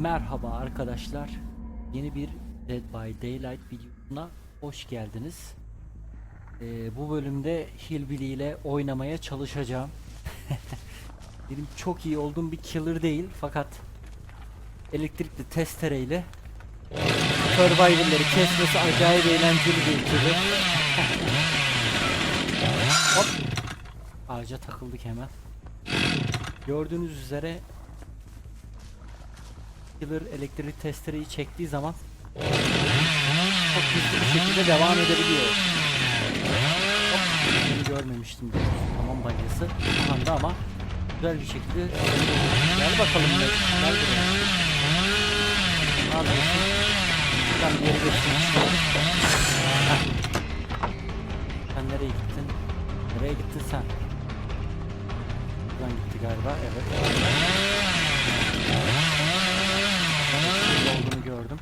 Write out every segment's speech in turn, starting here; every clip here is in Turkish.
Merhaba arkadaşlar. Yeni bir Dead by Daylight videosuna hoş geldiniz. Ee, bu bölümde Hillbilly ile oynamaya çalışacağım. Benim çok iyi olduğum bir killer değil fakat elektrikli testereyle survival'ları kesmesi acayip eğlenceli bir killer. Hop. Ağaca takıldık hemen. Gördüğünüz üzere Killer elektrik testereyi çektiği zaman çok hızlı bir şekilde devam edebiliyor. Hop, görmemiştim. Tamam balyası. Anda ama güzel bir şekilde Gel bakalım ne? Gel buraya. Ne yapıyorsun? Buradan. Sen nereye gittin? Nereye gittin sen? Buradan gitti galiba. Evet. Gördüm.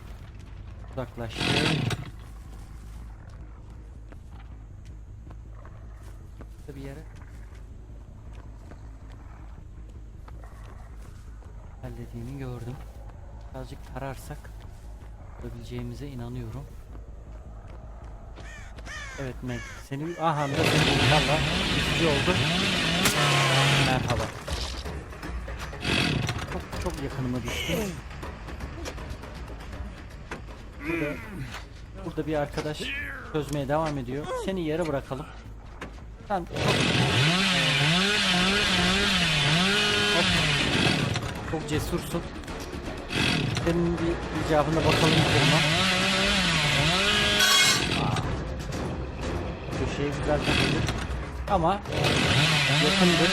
Uzaklaştı. Bir yere. Hallediğini gördüm. Birazcık tararsak bulabileceğimize inanıyorum. Evet Meg. Seni aha da valla. Üzücü oldu. Merhaba. Çok çok yakınıma düştü. Burada, burada bir arkadaş çözmeye devam ediyor. Seni yere bırakalım. Sen Hop. çok cesursun. Senin bir icabına bakalım duruma. Köşeye güzel takıldık. Ama yakındır.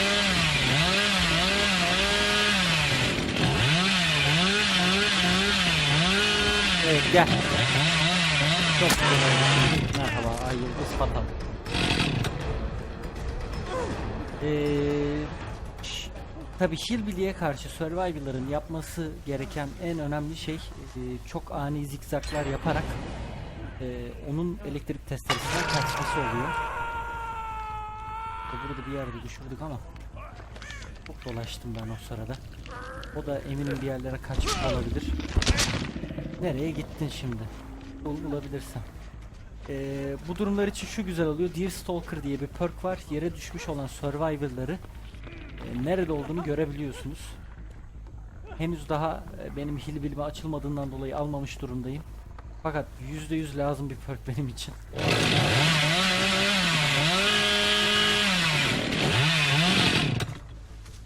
Evet gel. Çok güzel. Merhaba ay yıldız fatal. Ee, tabii Hillbilly'e karşı Survivor'ların yapması gereken en önemli şey e, çok ani zikzaklar yaparak e, onun elektrik testeresinden kaçması oluyor. Burada bir yerde düşürdük ama çok dolaştım ben o sırada. O da eminim bir yerlere kaçmış olabilir. Nereye gittin şimdi? Bul bulabilirsen. Ee, bu durumlar için şu güzel oluyor. Deer Stalker diye bir perk var. Yere düşmüş olan survival'ları e, nerede olduğunu görebiliyorsunuz. Henüz daha e, benim hillbilly'me açılmadığından dolayı almamış durumdayım. Fakat %100 lazım bir perk benim için.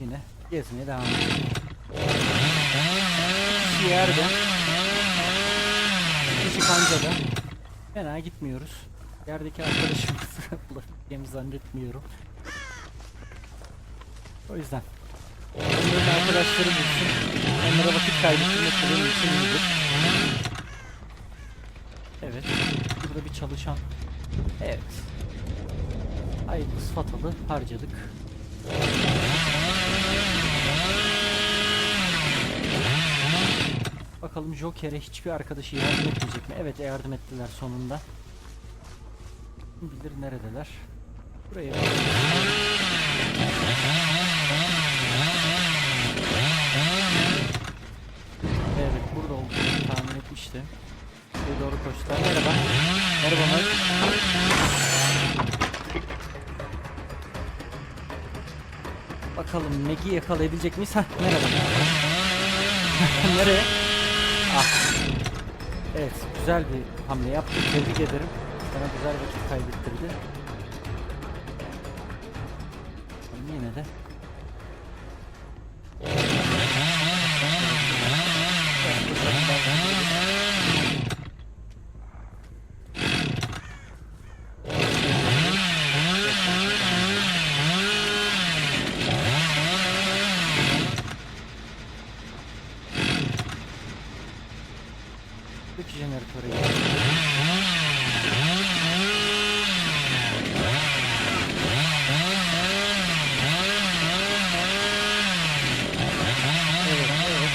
Yine gezmeye devam ediyorum. Yerde Kişi kancada Fena gitmiyoruz. Yerdeki arkadaşımızı bulabileceğimi zannetmiyorum. O yüzden Onların arkadaşları bulsun. Onlara vakit kaybettirmek benim için iyidir. Evet. Burada bir çalışan. Evet. Hayırlı fatalı harcadık. Bakalım Joker'e hiçbir arkadaşı yardım etmeyecek mi? Evet yardım ettiler sonunda. Kim bilir neredeler. Buraya Evet burada olduğunu tahmin etmiştim. Buraya doğru koştular. Merhaba. Merhaba Mert. Bakalım Meg'i yakalayabilecek miyiz? Hah merhaba. Nereye? Ah. Evet, güzel bir hamle yaptı. Tebrik ederim. Bana güzel vakit kaybettirdi. Ama yine de. Evet, bu sefer ben- Güç jeneratörü. Evet.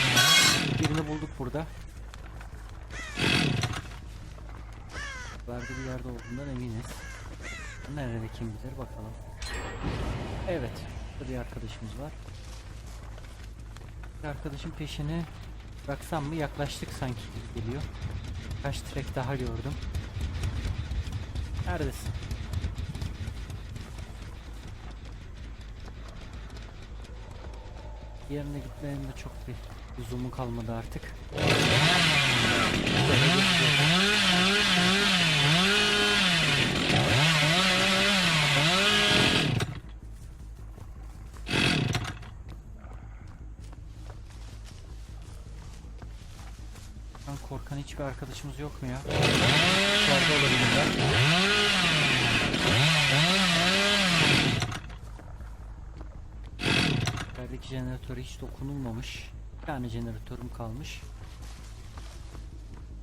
Birini bulduk burada. Verdi bir yerde olduğundan eminiz. Nerede kim bilir bakalım. Evet. Bir arkadaşımız var. Bir arkadaşın peşini Bıraksam mı? Yaklaştık sanki gibi geliyor. Kaç trek daha gördüm. Neredesin? Yerine gitmenin de çok bir lüzumu kalmadı artık. Korkan hiçbir arkadaşımız yok mu ya? Dışarıda olabilirler. İçerideki jeneratöre hiç dokunulmamış. Bir tane jeneratörüm kalmış.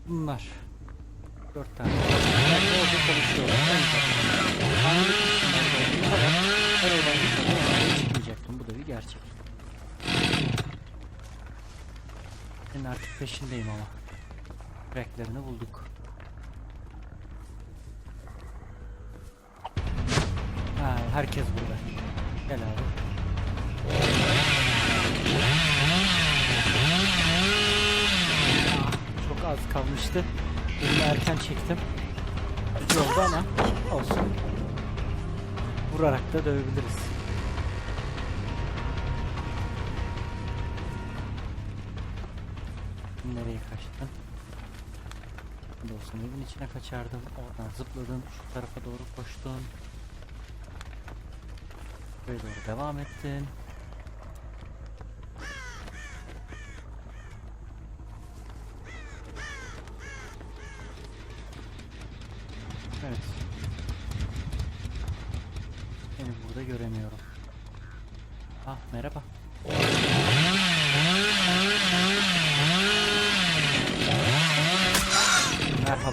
Bunlar. Dört tane. Orada çalışıyorlar. Çıkmayacaktım. Bu da bir gerçek. Senin artık peşindeyim ama. Cracklerini bulduk. Ha, herkes burada. Gel abi. Çok az kalmıştı. Elimi erken çektim. Kötü oldu ama olsun. Vurarak da dövebiliriz. Nereye kaçtın? Dostum evin içine kaçardın. Oradan zıpladın. Şu tarafa doğru koştun. Buraya doğru devam ettin. Evet. Seni burada göremiyorum. Ah merhaba.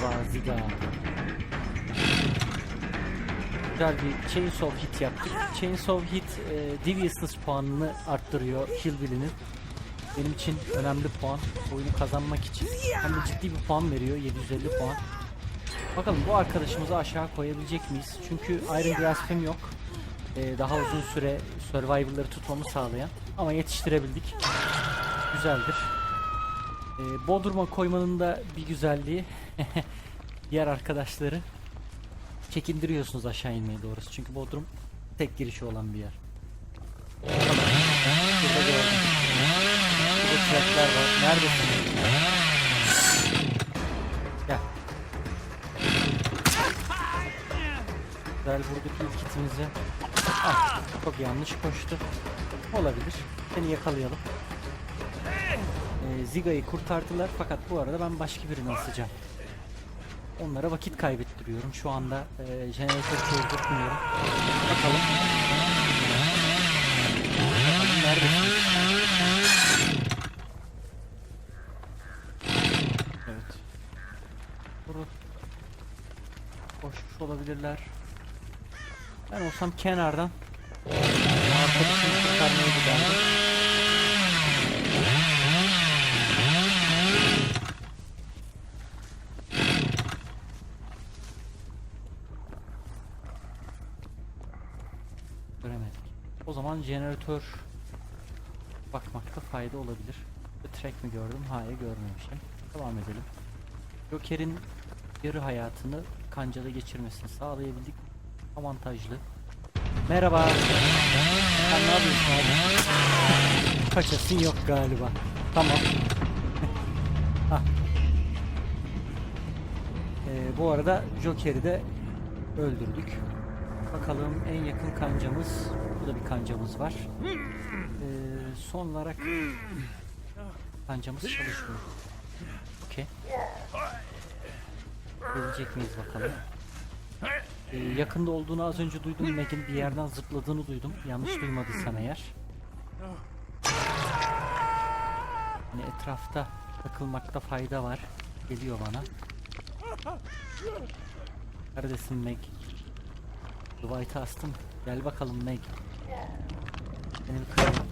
Merhaba Ziga. Güzel bir Chainsaw Hit yaptık. Chainsaw Hit e, Deviousness puanını arttırıyor Hillbilly'nin. Benim için önemli puan. Oyunu kazanmak için. Hem de ciddi bir puan veriyor. 750 puan. Bakalım bu arkadaşımızı aşağı koyabilecek miyiz? Çünkü Iron Grasp'im yok. Ee, daha uzun süre survival'ları tutmamı sağlayan. Ama yetiştirebildik. Güzeldir. Ee, Bodrum'a koymanın da bir güzelliği. Diğer arkadaşları çekindiriyorsunuz aşağı inmeyi doğrusu. Çünkü Bodrum tek girişi olan bir yer. Burada var. Neredesin? Gel. Güzel vurduk ilk hitimizi. Ah, çok yanlış koştu. Olabilir. Seni yakalayalım. Ee, Ziga'yı kurtardılar fakat bu arada ben başka birini asacağım. Onlara vakit kaybettiriyorum. Şu anda e, jeneratörü çözdürtmüyorum. Bakalım. Neredesin? Evet. Bunu koşmuş olabilirler. Ben olsam kenardan arkadaşımı kurtarmaya giderdim. O zaman jeneratör bakmakta fayda olabilir. Track mi gördüm? Hayır görmemişim. Devam edelim. Joker'in yarı hayatını kancada geçirmesini sağlayabildik. Avantajlı. Merhaba. Sen ne yapıyorsun abi? Kaçasın yok galiba. Tamam. Hah. Ee, bu arada Joker'i de öldürdük. Bakalım en yakın kancamız. Burada bir kancamız var. Ee, son olarak kancamız çalışmıyor. Okey. Gelecek miyiz bakalım. Ee, yakında olduğunu az önce duydum. Meg'in bir yerden zıpladığını duydum. Yanlış duymadıysan eğer. Yani etrafta takılmakta fayda var. Geliyor bana. Neredesin Meg? Dwight'ı astım. Gel bakalım Meg. Seni bir kıralım.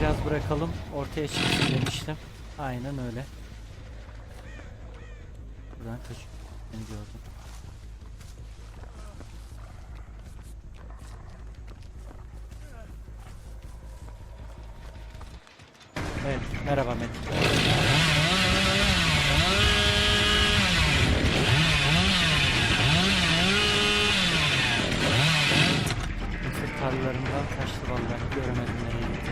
Biraz bırakalım. Ortaya çıksın demiştim. Aynen öyle. Buradan kaç. Seni gördüm. Merhaba Met. Mısır tarlalarından kaçtı vallahi göremedim nereye gitti.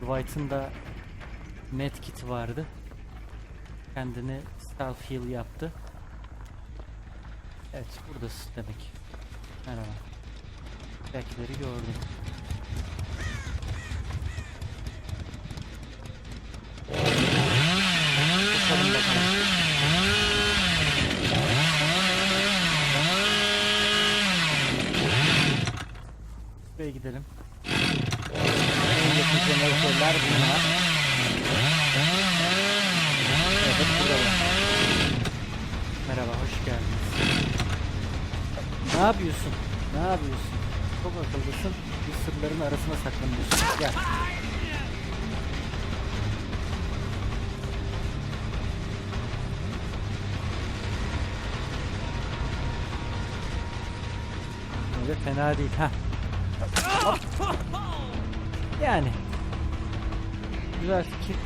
White'ın da medkit vardı. Kendini self heal yaptı. Evet buradasın demek. Merhaba. Bekleri gördüm. Bakalım bakalım. Buraya gidelim. En yakın jeneratörler bunlar. Evet burada. Merhaba hoş geldiniz. Ne yapıyorsun? Ne yapıyorsun? Çok akıllısın. Bir sırların arasına saklanıyorsun. Gel. Öyle fena değil. ha. Yani. Güzel fikir.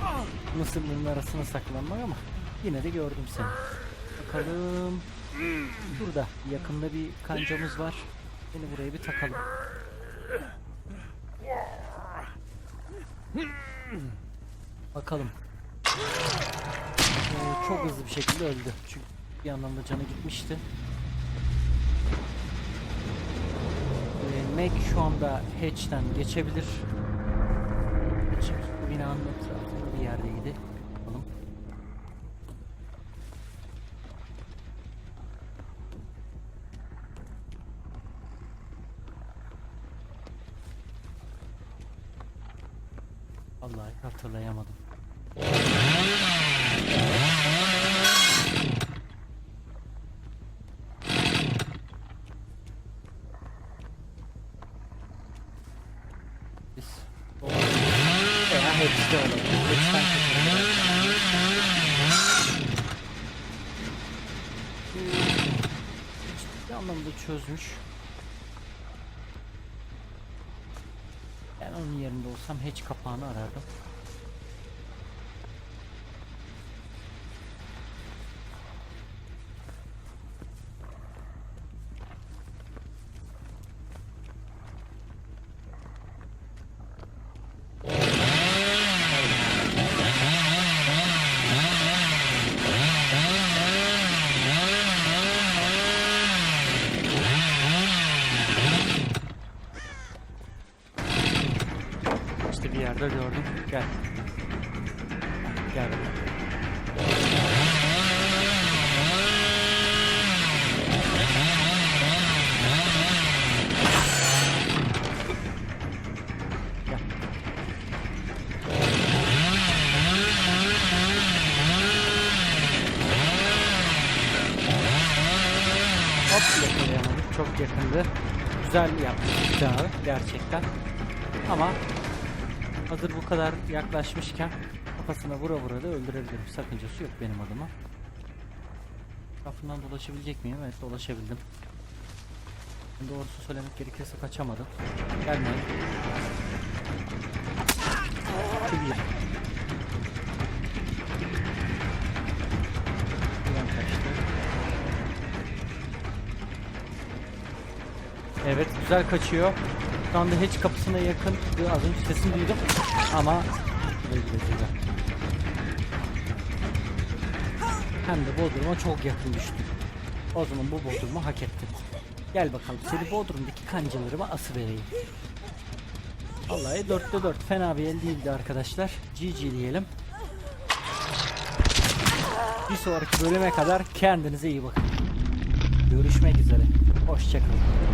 Mısırların arasına saklanmak ama yine de gördüm seni. Bakalım. Burada yakında bir kancamız var. Seni buraya bir takalım. Bakalım. Ee, çok hızlı bir şekilde öldü. Çünkü bir anlamda canı gitmişti. Meg şu anda hatch'ten geçebilir. Hatch binanın etrafında bir yerdeydi. Bakalım. Vallahi hatırlayamadım. Hepsi anlamda çözmüş. Ben onun yerinde olsam hatch kapağını arardım. Güzel silahı gerçekten. Ama hazır bu kadar yaklaşmışken kafasına vura vura da öldürebilirim. Sakıncası yok benim adıma. Kafından dolaşabilecek miyim? Evet dolaşabildim. Doğrusu söylemek gerekirse kaçamadım. Gelmeyin. Bir. Evet güzel kaçıyor. Şu anda hiç kapısına yakın. Az önce sesini duydum ama. Hem de Bodrum'a çok yakın düştü. O zaman bu Bodrum'u hak etti. Gel bakalım seni Bodrum'daki kancalarıma ası vereyim. Vallahi dörtte dört fena bir el değildi arkadaşlar. GG diyelim. Bir sonraki bölüme kadar kendinize iyi bakın. Görüşmek üzere. Hoşçakalın.